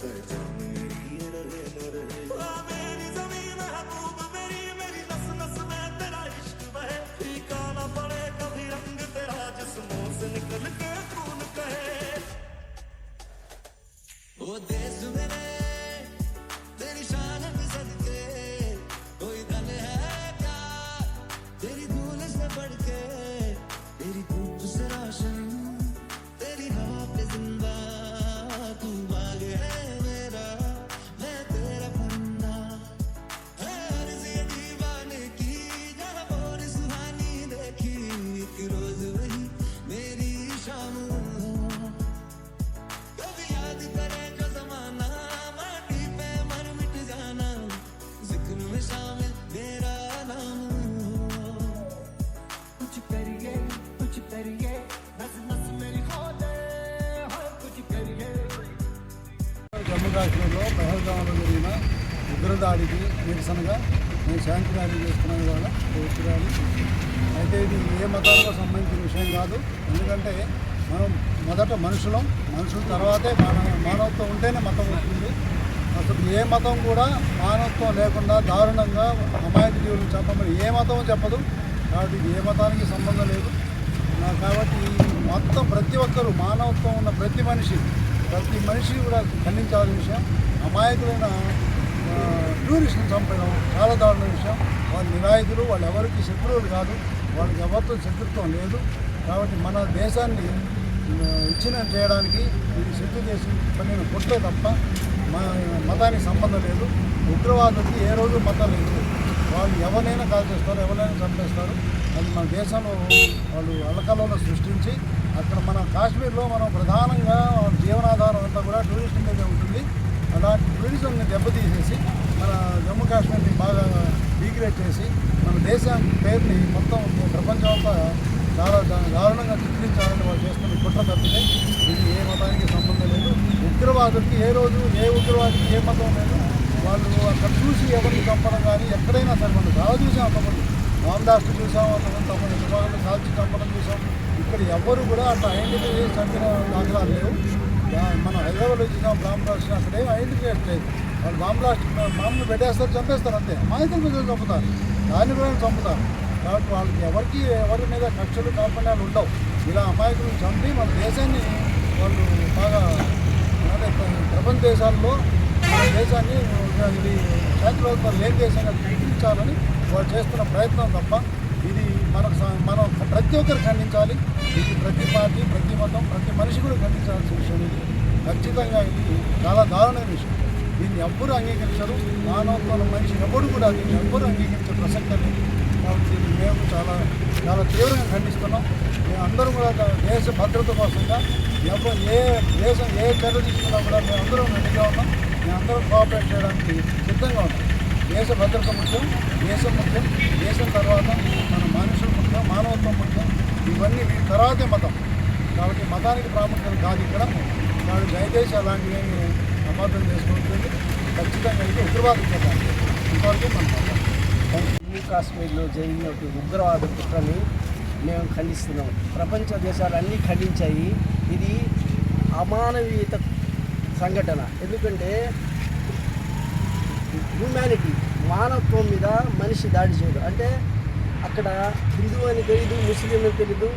Thanks. Jammu కాశ్మీర్లో పహల్గాంలో జరిగిన ఉగ్రదాడికి నిరసనగా మేము శాంతి ర్యాలీ చేస్తున్నాం ఇవాళ కోర్టు ర్యాలీ. అయితే ఇది ఏ మతాలకు సంబంధించిన విషయం కాదు. ఎందుకంటే మనం మొదట మనుషులం మనుషుల తర్వాతే మానవ మానవత్వం ఉంటేనే మతం ఉంటుంది అసలు ఏ మతం కూడా మానవత్వం లేకుండా దారుణంగా అమాయక జీవులను చెప్పమని ఏ మతం చెప్పదు. కాబట్టి ఏ మతానికి సంబంధం లేదు. కాబట్టి ఈ మొత్తం ప్రతి ఒక్కరూ మానవత్వం ఉన్న ప్రతి మనిషి ప్రతి మనిషి కూడా ఖండించాల్సిన విషయం. అమాయకులైన టూరిస్టులు చంపడం చాలా దారుణ విషయం. వాళ్ళు నిరాయుధులు వాళ్ళు ఎవరికి శత్రువులు కాదు. వాళ్ళకి ఎవరితో శత్రుత్వం లేదు. కాబట్టి మన దేశాన్ని ఆ, విచ్ఛిన్నం చేయడానికి ఇది శత్రు చేసి పనిన కొట్టే తప్ప మా మతానికి సంబంధం లేదు. ఉగ్రవాదులకి ఏ రోజు మతం లేదు. వాళ్ళు ఎవరినైనా కాల్ చేస్తారు ఎవరైనా చంపేస్తారు. అది మన దేశంలో వాళ్ళు అలకలను సృష్టించి అక్కడ మన కాశ్మీర్లో మనం ప్రధానంగా జీవనాధారం అంతా కూడా టూరిజం మీద ఉంటుంది. అలాంటి టూరిజంని దెబ్బతీసేసి మన జమ్మూ కాశ్మీర్ని బాగా డిగ్రేడ్ చేసి మన దేశం పేరుని మొత్తం ప్రపంచమంతా చాలా దారుణంగా చిత్రించాలని వాళ్ళు చేస్తున్న కుట్ర తప్పితే ఇది ఏ మతానికి సంబంధం లేదు. ఉగ్రవాదులకి ఏ రోజు ఏ ఉగ్రవాదికి ఏ మతం లేదు. వాళ్ళు అక్కడ చూసి ఎవరిని చంపడం కానీ ఎక్కడైనా సరే మనం చాలా చూసాం అంతమంది రామదాస్ చూసాం అంతమంది తమ తుపాకులు కాల్చి చంపడం చూసాం. ఇక్కడ ఎవ్వరు కూడా అట్లా ఐడెంటిఫై చేసి చంపిన దాఖలాలు లేవు. మన హైదరాబాద్లో చూసాం బాంబ్ బ్లాస్ట్ అక్కడ ఏం ఐడెంటిఫై లేదు వాళ్ళు బాంబ్ బ్లాస్ట్ బాంబులు పెట్టేస్తారు చంపేస్తారు అంతే. మాయితల మీద చంపుతారు. దాన్ని కూడా చంపుతారు. కాబట్టి వాళ్ళకి ఎవరికి ఎవరి మీద కక్షలు కాల్పడాలు ఉండవు. ఇలా అమాయకులను చంపి మన దేశాన్ని వాళ్ళు బాగా అంటే ప్రపంచ దేశాల్లో మన దేశాన్ని ఇది శాంతిలోత్వం లేని దేశంగా చూపించాలని వాళ్ళు చేస్తున్న ప్రయత్నం తప్ప మనకు మనం ప్రతి ఒక్కరు ఖండించాలి. ఇది ప్రతి పార్టీ ప్రతి మతం ప్రతి మనిషి కూడా ఖండించాల్సిన విషయం ఇది. ఖచ్చితంగా ఇది చాలా దారుణమైన విషయం. దీన్ని ఎవ్వరూ అంగీకరించరు. మానవత్వం మనిషి ఎవరు కూడా దీన్ని ఎవ్వరూ అంగీకరించే ప్రసక్తి లేదు. కాబట్టి దీన్ని మేము చాలా చాలా తీవ్రంగా ఖండిస్తున్నాం. మేము అందరం కూడా దేశ భద్రత కోసంగా ఎవరు ఏ దేశం ఏ చర్య తీసుకున్నా కూడా మేము అందరం రెడీగా ఉన్నాం. మేము అందరం కోఆపరేట్ చేయడానికి సిద్ధంగా ఉన్నాం. దేశ భద్రత ముఖ్యం దేశం ముఖ్యం దేశం తర్వాత మన మనుషుల ముఖ్యం మానవత్వం పట్ల ఇవన్నీ వీటి తర్వాతే మతం. కాబట్టి మతానికి ప్రాముఖ్యత కాదు ఇక్కడ. కాబట్టి దయచేసి అలాంటివి ఏమి అపార్థం చేసుకుంటుంది ఖచ్చితంగా అయితే ఉగ్రవాదం చెప్పాలి ఇంతవరకు మన జమ్మూ కాశ్మీర్లో జరిగిన ఒక ఉగ్రవాద కుట్రని మేము ఖండిస్తున్నాం. ప్రపంచ దేశాలన్నీ ఖండించాయి. ఇది అమానవీయత సంఘటన. ఎందుకంటే హ్యూమానిటీ మానవత్వం మీద మనిషి దాడి చేయడు. అంటే అక్కడ హిందూ అని తెలియదు ముస్లిం అని తెలియదు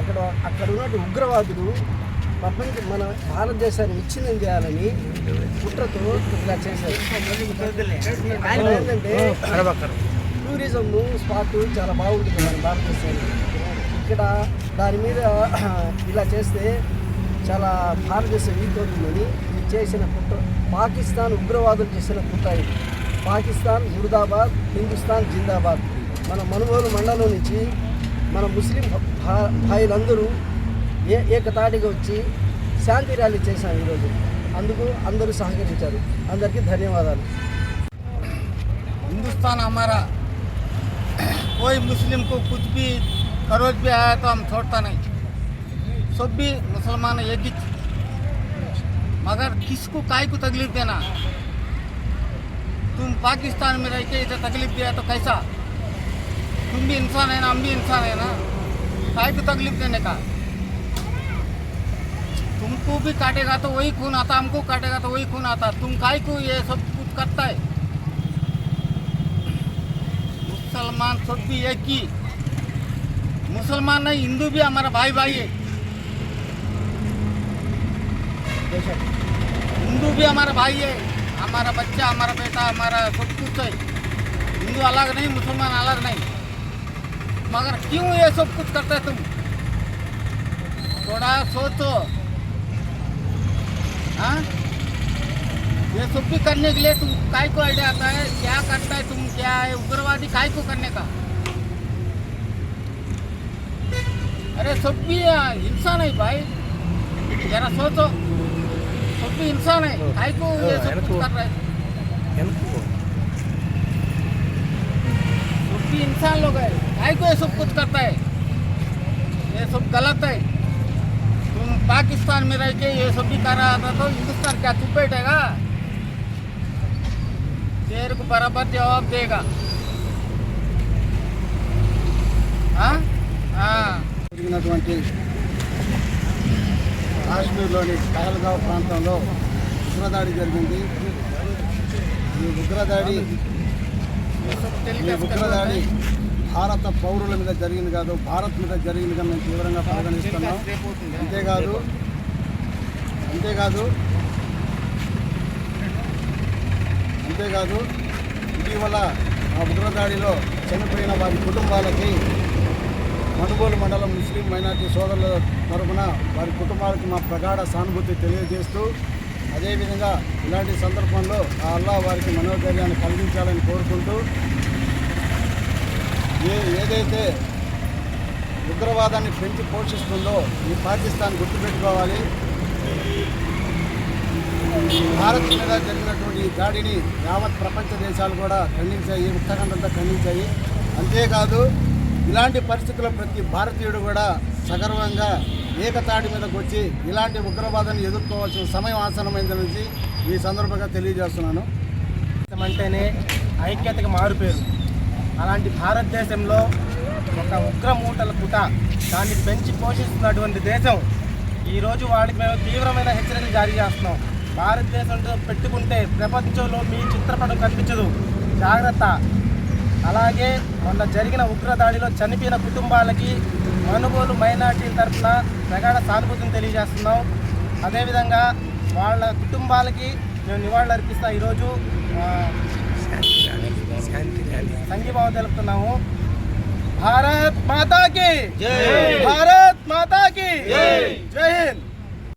అక్కడ అక్కడ ఉన్నట్టు ఉగ్రవాదులు ప్రపంచ మన భారతదేశాన్ని విచ్ఛిన్నం చేయాలని కుట్రతో ఇలా చేశారు. ఏంటంటే టూరిజం స్పాట్ చాలా బాగుంటుంది మన భారతదేశంలో. ఇక్కడ దాని మీద ఇలా చేస్తే చాలా భారతదేశం వీక్ అవుతుందని ఇది చేసిన కుట్ర పాకిస్తాన్ ఉగ్రవాదులు చేసిన కుట్ర ఇది. పాకిస్తాన్ ముర్దాబాద్ హిందుస్థాన్ జిందాబాద్. మన మనుగోలు మండలం నుంచి మన ముస్లిం భా- భాయిలందరూ ఏ ఏకతాటిగా వచ్చి శాంతి ర్యాలీ చేశాం ఈరోజు అందుకు అందరూ సహకరించారు అందరికీ ధన్యవాదాలు हिंदुस्तान हमारा कोई मुस्लिम को कुछ भी करोज भी आया तो हम छोड़ता नहीं सब भी मुसलमान एक ही मगर किसको काय को तकलीफ देना तुम पाकिस्तान में रह के इधर तकलीफ दिया तो कैसा तुम भी इंसान है ना हम भी इंसान है ना? काय को तकलीफ़ देने का? तुमको भी काटेगा तो वही खून आता, हमको काटेगा तो वही खून आता। तुम काय को ये सब कुछ करता है? मुसलमान सब भी एक ही। मुसलमान नहीं, हिंदू भी हमारा भाई भाई है हिंदू भी हमारा भाई है। हमारा बच्चा, हमारा बेटा, हमारा सब कुछ है। हिंदू अलग नहीं, मुसलमान अलग नहीं। मगर क्यों ये सब कुछ करते हैं तुम? थोड़ा सोचो। हाँ? ये सब भी करने के लिए तुम काय को आइडिया आता है? क्या करता है तुम? क्या है उग्रवादी काय को करने का? अरे सब भी इंसान है भाई। जरा सोचो। सब भी इंसान है। काय को ये सब कुछ कर रहे हैं? सब भी इंसान लोग है। काय को ये सब कुछ करता है ये सब गलत है तुम पाकिस्तान में रह के ये सब भी कर रहा था तो हिंदुस्तान क्या चुप बैठेगा शेर को बराबर जवाब देगा हाँ हाँ జరిగినటువంటి కాశ్మీర్లోని పహల్గావ్ ప్రాంతంలో ఉగ్రదాడి జరిగింది ఈ ఉగ్రదాడి ఈ ఉగ్రదాడి భారత పౌరుల మీద జరిగింది కాదు భారత్ మీద జరిగిందిగా మేము తీవ్రంగా పరిగణిస్తున్నాం అంతేకాదు అంతేకాదు అంతేకాదు ఇటీవల ఆ ఉగ్రదాడిలో చనిపోయిన వారి కుటుంబాలకి మనుగోలు మండలం ముస్లిం మైనార్టీ సోదరుల తరఫున వారి కుటుంబాలకు మా ప్రగాఢ సానుభూతి తెలియజేస్తూ అదేవిధంగా ఇలాంటి సందర్భంలో ఆ అల్లా వారికి మనోధైర్యాన్ని కలిగించాలని కోరుకుంటూ ఏ ఏదైతే ఉగ్రవాదాన్ని పెంచి పోషిస్తుందో ఈ పాకిస్తాన్ గుర్తుపెట్టుకోవాలి. భారత్ మీద జరిగినటువంటి ఈ దాడిని యావత్ ప్రపంచ దేశాలు కూడా ఖండించాయి ఉత్తరాఖండంతా ఖండించాయి. అంతేకాదు ఇలాంటి పరిస్థితుల్లో ప్రతి భారతీయుడు కూడా సగర్వంగా ఏకతాటి మీదకు వచ్చి ఇలాంటి ఉగ్రవాదాన్ని ఎదుర్కోవాల్సిన సమయం ఆసనమైందని ఈ సందర్భంగా తెలియజేస్తున్నాను. అంటేనే ఐక్యతకు మారుపేరు. అలాంటి భారతదేశంలో ఒక ఉగ్ర మూటల పుట దాన్ని పెంచి పోషిస్తున్నటువంటి దేశం. ఈరోజు వాడికి మేము తీవ్రమైన హెచ్చరికలు జారీ చేస్తున్నాం. భారతదేశంతో పెట్టుకుంటే ప్రపంచంలో మీ చిత్రపటం కనిపించదు. జాగ్రత్త. అలాగే మొన్న జరిగిన ఉగ్రదాడిలో చనిపోయిన కుటుంబాలకి మనుగోలు మైనార్టీ తరఫున ప్రగాఢ సానుభూతిని తెలియజేస్తున్నాం. అదేవిధంగా వాళ్ళ కుటుంబాలకి మేము నివాళులు అర్పిస్తాం ఈరోజు ఆ, సంఘీభావం తెలుపుతున్నాము భారత్ మాతాకి భారత్ మాతాకి జై హింద్